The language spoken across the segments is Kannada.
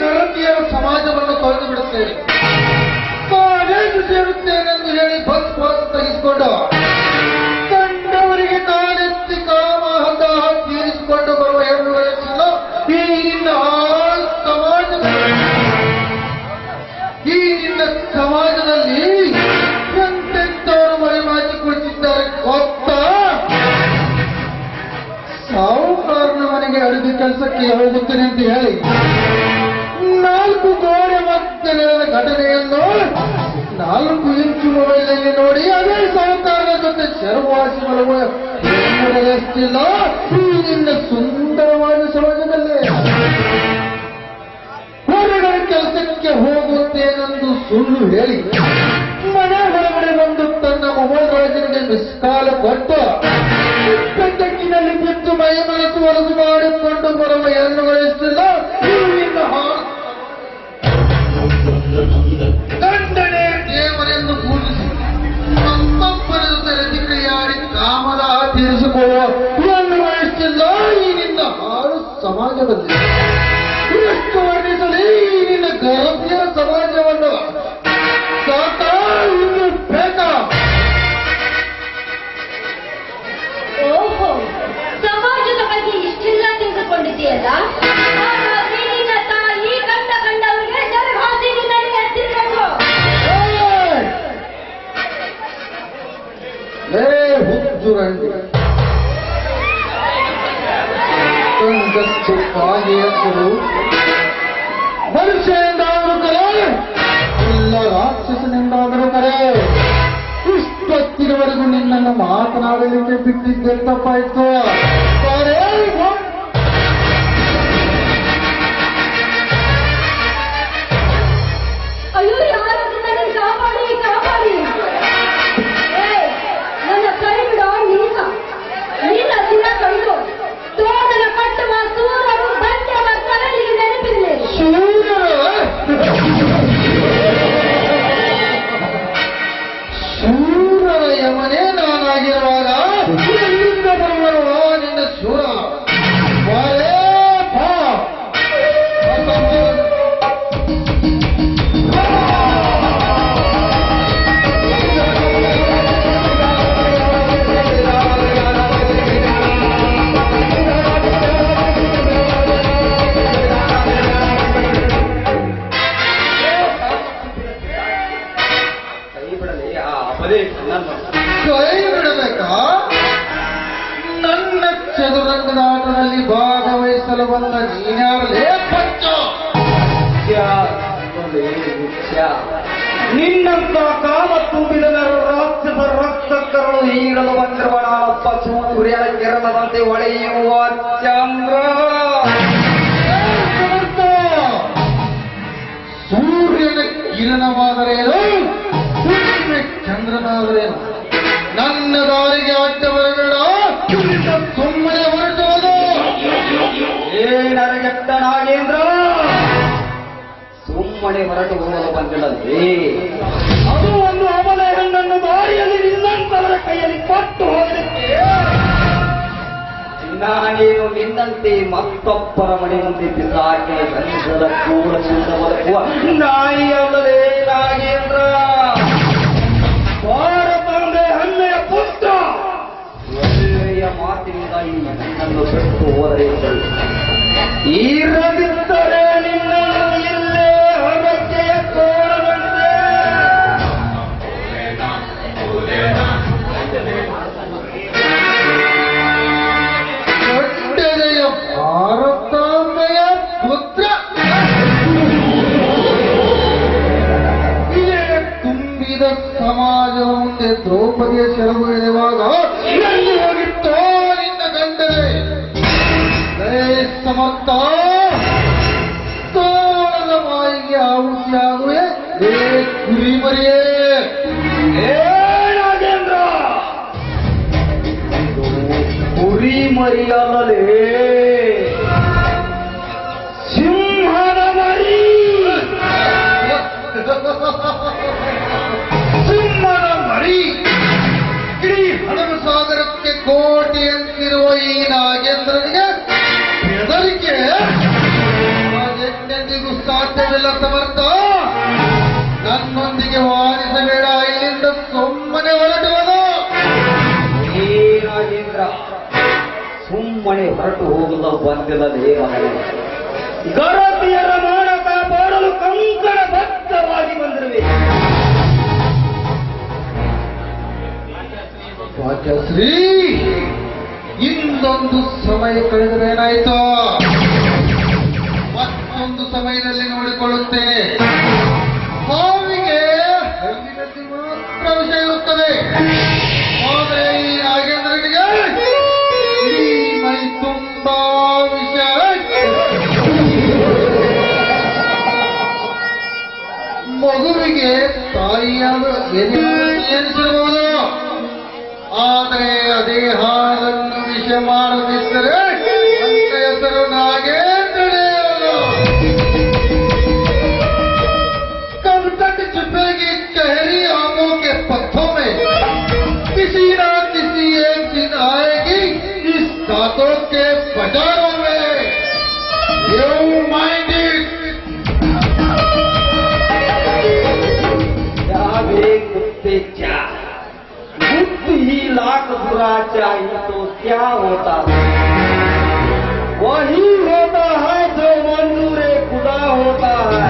ಗಣತಿಯರು ಸಮಾಜವನ್ನು ತೊಳೆದು ಬಿಡುತ್ತೇವೆ ಕಾಲೇಜು ಸೇರುತ್ತೇನೆಂದು ಹೇಳಿ ಬಸ್ ಪಾಸ್ ತೆಗೆದುಕೊಂಡು ಕಂಡವರಿಗೆ ಕಾಲೆತ್ತಿ ಕಾಮಹದ ತೀರಿಸಿಕೊಂಡು ಬರುವ ಹೆಣ್ಣು ವಯಸ್ಸಿನ ಈ ನಿನ್ನ ಸಮಾಜದಲ್ಲಿ. ಈ ನಿನ್ನ ಸಮಾಜದಲ್ಲಿ ಎಂತೆಂತವರು ಮರೆಮಾಚಿ ಕುಳಿತಿದ್ದಾರೆ ಗೊತ್ತಾ? ಸಾವುಕಾರನ ಮನೆಗೆ ಅಡುಗೆ ಕೆಲಸಕ್ಕೆ ಹೋಗುತ್ತೇನೆ ಅಂತ ಹೇಳಿ. ನಾಲ್ಕು ಇಂಚು ಮೊಬೈಲ್ನಲ್ಲಿ ನೋಡಿ ಅದೇ ಸಹಕಾರದ ಜೊತೆ ಚರವಾಸಿಗಳು ಮಲಗುವಷ್ಟಿಲ್ಲ ಹೂವಿನಿಂದ ಸುಂದರವಾದ ಸಮಾಜದಲ್ಲೇ. ಹೊರಗಡೆ ಕೆಲಸಕ್ಕೆ ಹೋಗುತ್ತೇನೆಂದು ಸುಳ್ಳು ಹೇಳಿ, ಮನೆ ಹೊರಗಡೆ ಬಂದು ತನ್ನ ಮೊಬೈಲ್ ರಾಜನಿಗೆ ನಿಷ್ಕಾಲ ಕೊಟ್ಟು, ಬೆಟ್ಟಕ್ಕಿನಲ್ಲಿ ಬಿದ್ದು ಮೈ ಮನಸ್ಸು ಹೊರಸು ಮಾಡಿಕೊಂಡು ಬರುವ ಹೆಣ್ಣು ಗಳಿಸಿಲ್ಲ ಹೂವಿನ ಕಾಮದ ತೀರಿಸಿಕೊಳ್ಳುವ ಹೆಣ್ಣುಗಳೆಷ್ಟಿಲ್ಲ ಈ ನಿನ್ನ ಆರು ಸಮಾಜದಲ್ಲಿ. ಎಷ್ಟು Everything that I fight for. ಸಮರ್ಥ. ಸೂರ್ಯನ ಕಿರಣವಾದರೇನು ಸೂರ್ಯನ ಚಂದ್ರನಾದರೇನು ನನ್ನ ದಾರಿಗೆ ಅಡ್ಡ ಬರಬೇಡ. ಸುಮ್ಮನೆ ಹೊರಟೋದು ಏನರಗೆಟ್ಟ ನಾಗೇಂದ್ರ ಸುಮ್ಮನೆ ಹೊರಟು ಹೋಗಲು ಬಂದಿಲ್ಲದೆ ಅದು ಒಂದು ಅವಲೇ ಹೆಣ್ಣನ್ನು ದಾರಿಯಲ್ಲಿ ನಿನ್ನಂತವರ ಕೈಯಲ್ಲಿ ಕೊಟ್ಟು ಹೋಗಲಿಕ್ಕೆ. ನಾನೇನು ನಿನ್ನಂತೆ ಮತ್ತೊಬ್ಬರ ಮನೆ ಮುಂದೆ ಬಿಸಾಕಿ ಸಂಸದ ಕೂಡ ಮುಂದೆ ಬದುಕುವ ನಾಯಿಯಲ್ಲದೆ ನಾಗೇಂದ್ರ समझता तो लगाएंगे आउट क्या हुए एक ಸಾಧ್ಯವಿಲ್ಲ ಸಮರ್ಥ ನನ್ನೊಂದಿಗೆ ವಾರಿಸಬೇಡ ಇಲ್ಲಿಂದ ಸುಮ್ಮನೆ ಹೊರಟುವುದು ಏ ರಾಜೇಂದ್ರ ಸುಮ್ಮನೆ ಹೊರಟು ಹೋಗಲು ಬಂದಿಲ್ಲ ದೇವಾಲಯ ಗರತಿಯರ ಮಾನ ಕಾಪಾಡಲು ಕಂಕಣ ಬದ್ಧವಾಗಿ ಬಂದಿರುವೆ. ವಾಚಶ್ರೀ ಇಂದೊಂದು ಸಮಯ ಕಳೆದರೇನಾಯ್ತು ಮತ್ತೊಂದು ಸಮಯದಲ್ಲಿ ನೋಡಿಕೊಳ್ಳುತ್ತೇನೆ. ಹಲ್ಲಿನಲ್ಲಿ ಮಾತ್ರ ವಿಷಯ ಇರುತ್ತದೆ. ಆದರೆ ಮೈ ಮಗುವಿಗೆ ತಾಯಿಯಾದ ಎನಿಸಿರಬಹುದು ಆದರೆ ಅದೇ ಹಾಲನ್ನು ವಿಷ ಮಾಡದಿದ್ದರೆ ಹೆಸರು ನಾಗೇಂದ್ರನೇ गुप्त ही लाख बुरा चाहिए तो क्या होता है वही होता है जो मंजूर खुदा होता है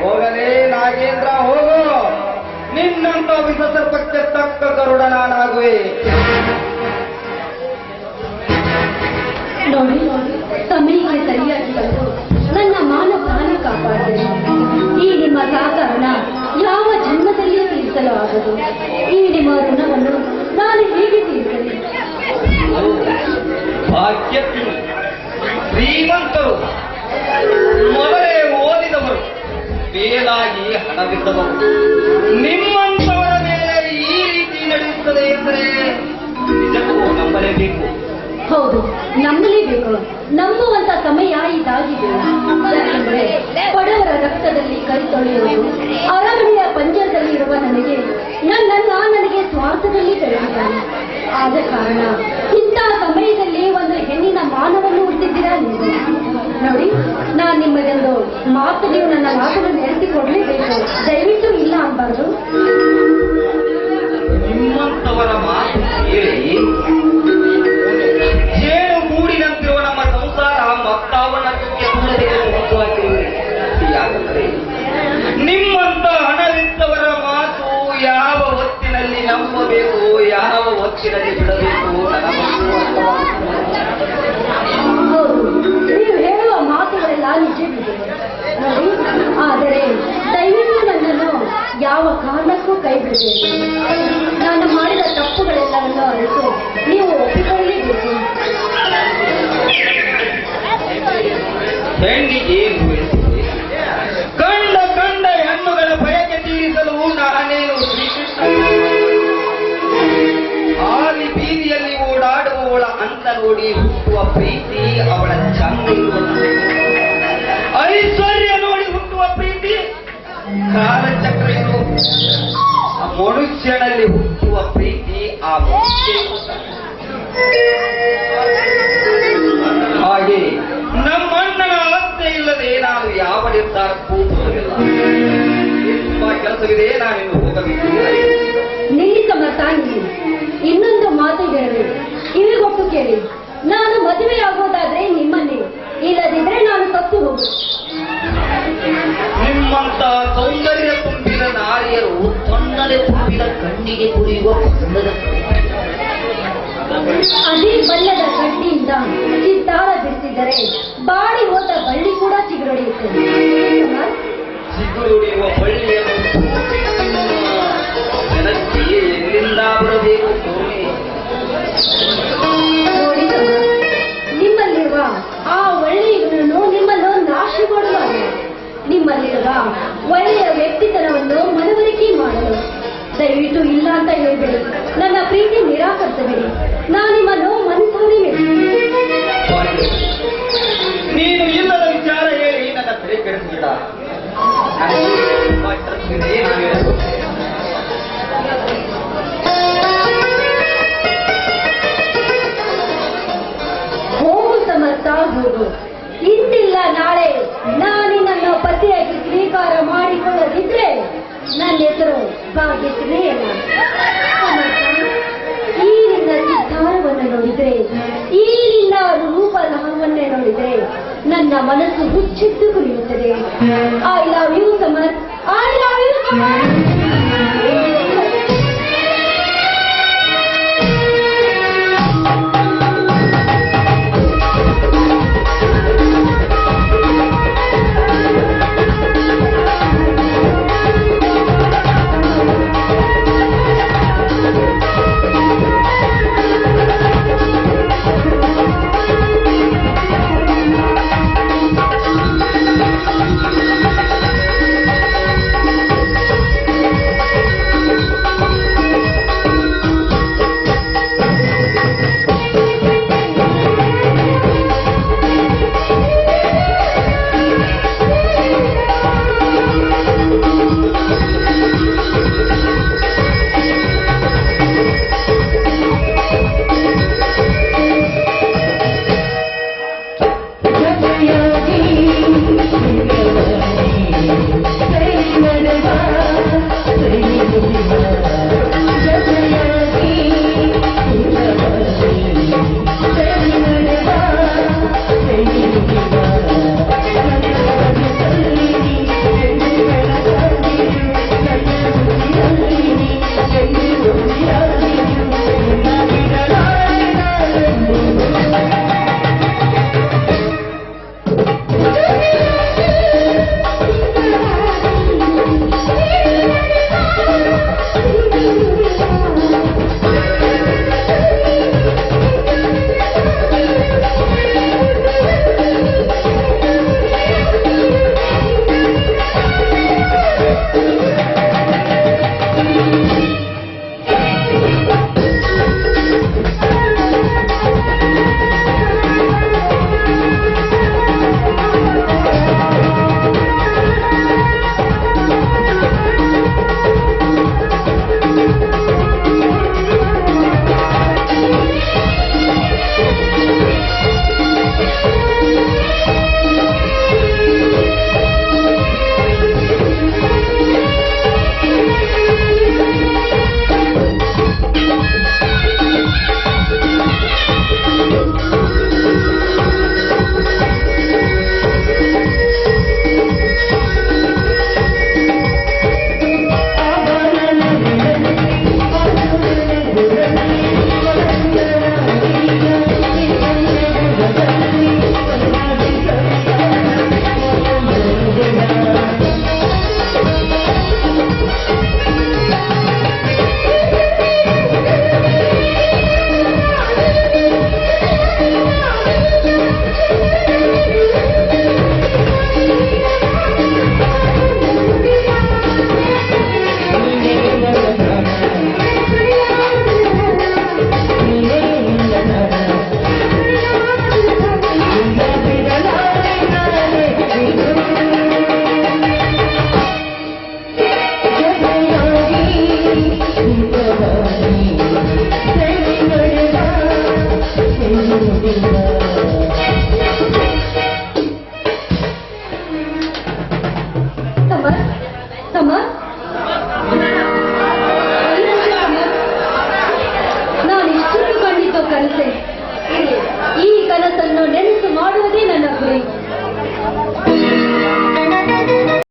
ಹೋಗಲೇ ನಾಗೇಂದ್ರ ಹೋಗು ನಿನ್ನಂತ ವಿಸರ್ಪಕ್ಕೆ ತಕ್ಕ ಗರುಡ ನಾನಾಗುವೆ ನೋಡಿ ಸಮಯಕ್ಕೆ ಸರಿಯಾಗಿ ಬಂದು ನನ್ನ ಮಾನ ಪ್ರಾಣ ಕಾಪಾಡಿದೆ ಈ ನಿಮ್ಮ ಸಾಕಾರಣ ಯಾವ ಜನ್ಮದಲ್ಲಿಯೂ ತೀರಿಸಲು ಆಗದು. ಈ ನಿಮ್ಮ ಋಣವನ್ನು ನಾನು ಹೇಗೆ ತೀರಿಸಲಿ? ಶ್ರೀಮಂತರು ಮೊದಲೇ ಓದಿದವರು. ಬೇಲಾಗಿ ಹಣವಿದ್ದವರು ನಿಮ್ಮಂತವರ ಮೇಲೆ ಈ ರೀತಿ ನಡೆಯುತ್ತದೆ ಎಂದರೆ ನಿಜಕ್ಕೂ ನಂಬಲೇಬೇಕು. ಹೌದು ನಂಬಲೇಬೇಕು. ನಂಬುವಂತ ಸಮಯ ಇದಾಗಿದೆ. ಯಾಕಂದ್ರೆ ಬಡವರ ರಕ್ತದಲ್ಲಿ ಕೈ ತೊಳೆಯುವುದು ಅರಮನೆಯ ಪಂಜರದಲ್ಲಿರುವ ನನಗೆ ನನ್ನನ್ನ ನನಗೆ ಸ್ವಾರ್ಥದಲ್ಲಿ ಬೆಳೆದಿದ್ದಾನೆ ಆದ ಕಾರಣ ಇಂತಹ ಸಮಯದಲ್ಲಿ ಒಂದು ಹೆಣ್ಣಿನ ಮಾನವನ್ನು ಹುಟ್ಟಿದ್ದೀರಾ ನೀವು? ನೋಡಿ ನಾನು ನಿಮ್ಮದೊಂದು ಮಾತು ನೀವು ನನ್ನ ಮಾತನ್ನು ನಡೆಸಿಕೊಡ್ಲೇಬೇಕು ದಯವಿಟ್ಟು ಇಲ್ಲ ನಿಮ್ಮಂತವರ ಮಾತು ಕೇಳಿ ಯಾವ ಕಾರಣಕ್ಕೂ ಕೈ ಬಿಡಬೇಡಿ ನಾನು ಮಾಡಿದ ತಪ್ಪುಗಳೆಲ್ಲವನ್ನು ಅರಿತು ನೀವು ಒಪ್ಪಿಕೊಳ್ಳಲೇಬೇಕು ಹೆಣ್ಣಿಗೆ ಮನುಷ್ಯನಲ್ಲಿ ಹುಟ್ಟುವ ಪ್ರೀತಿ ಆ. ಹಾಗೆ ನಮ್ಮಣ್ಣನ ಅವಸ್ಥೆ ಇಲ್ಲದೆ ನಾನು ಯಾವ ನಿರ್ಧಾರಕ್ಕೂ ಬರುವುದಿಲ್ಲ ತುಂಬಾ ಕೆಲಸವಿದೆ ನಾನಿನ್ನು ಹೋಗಬೇಕು. ನಿಲ್ಲಿ ನಿಲ್ಲಿ ಇನ್ನೊಂದು ಮಾತು ಹೇಳಿ. ಕಿವಿಗೊಟ್ಟು ಕೇಳಿ. ನಾನು ಮದುವೆ ಆಗೋದಾದ್ರೆ ತುಂಬಿದ ಕಣ್ಣಿಗೆ ಕುರಿಯುವ ಬಣ್ಣದ ಅದೇ ಬಲ್ಲದ ಗಡ್ಡಿಯಿಂದ ಚಿತ್ತಾರ ಬಿಡಿಸಿದರೆ ಬಾಡಿ ಹೋದ ಬಳ್ಳಿ ಕೂಡ ಚಿಗುರೊಡೆಯುತ್ತದೆ. ಸಿಗುರುಡಿಯುವ ಬಳ್ಳಿಯನ್ನು ಜನಕ್ಕೆ ಎಲ್ಲಿಂದ ಬರಬೇಕು ನಿಮ್ಮಲ್ಲಿರುವ ಆ ಒಳ್ಳೆಯನ್ನು ನಿಮ್ಮನ್ನು ನಾಶ ಮಾಡುವಾಗ ನಿಮ್ಮಲ್ಲಿರುವ ಒಳ್ಳೆಯ ವ್ಯಕ್ತಿತನವನ್ನು ದಯವಿಟ್ಟು ಇಲ್ಲ ಅಂತ ಹೇಳ್ಬೇಡಿ. ನನ್ನ ಪ್ರೀತಿ ನಿರಾಕರಿಸಬೇಡಿ. ನಾನು ನಿಮ್ಮ ನೋವು ಮನಸ್ಸಾರಿ ನೀನು ಇಲ್ಲದ ವಿಚಾರ ಹೇಳಿ ನನ್ನ ತಲೆ. ಹೋಗು ಸಮರ್ಥ ಹೋಗು ಇಂದಿಲ್ಲ ನಾಳೆ. ನಾನು ನನ್ನ ಪತಿಯಾಗಿ ಸ್ವೀಕಾರ ಮಾಡಿಕೊಳ್ಳದಿದ್ರೆ ನನ್ನ ಹೆಸರು ಭಾಗ್ಯಶ್ರೀಯಲ್ಲ ಅಲ್ಲ ಸಮರ್ಥ, ಈ ನಿನ್ನ ಚಿತ್ತಾರವನ್ನು ನೋಡಿದ್ರೆ ಈ ರೂಪ ಲಾವಣ್ಯ ನೋಡಿದ್ರೆ ನನ್ನ ಮನಸ್ಸು ಹುಚ್ಚಿದ್ದು ಕುರಿಯುತ್ತದೆ I love you Samar I love you Samar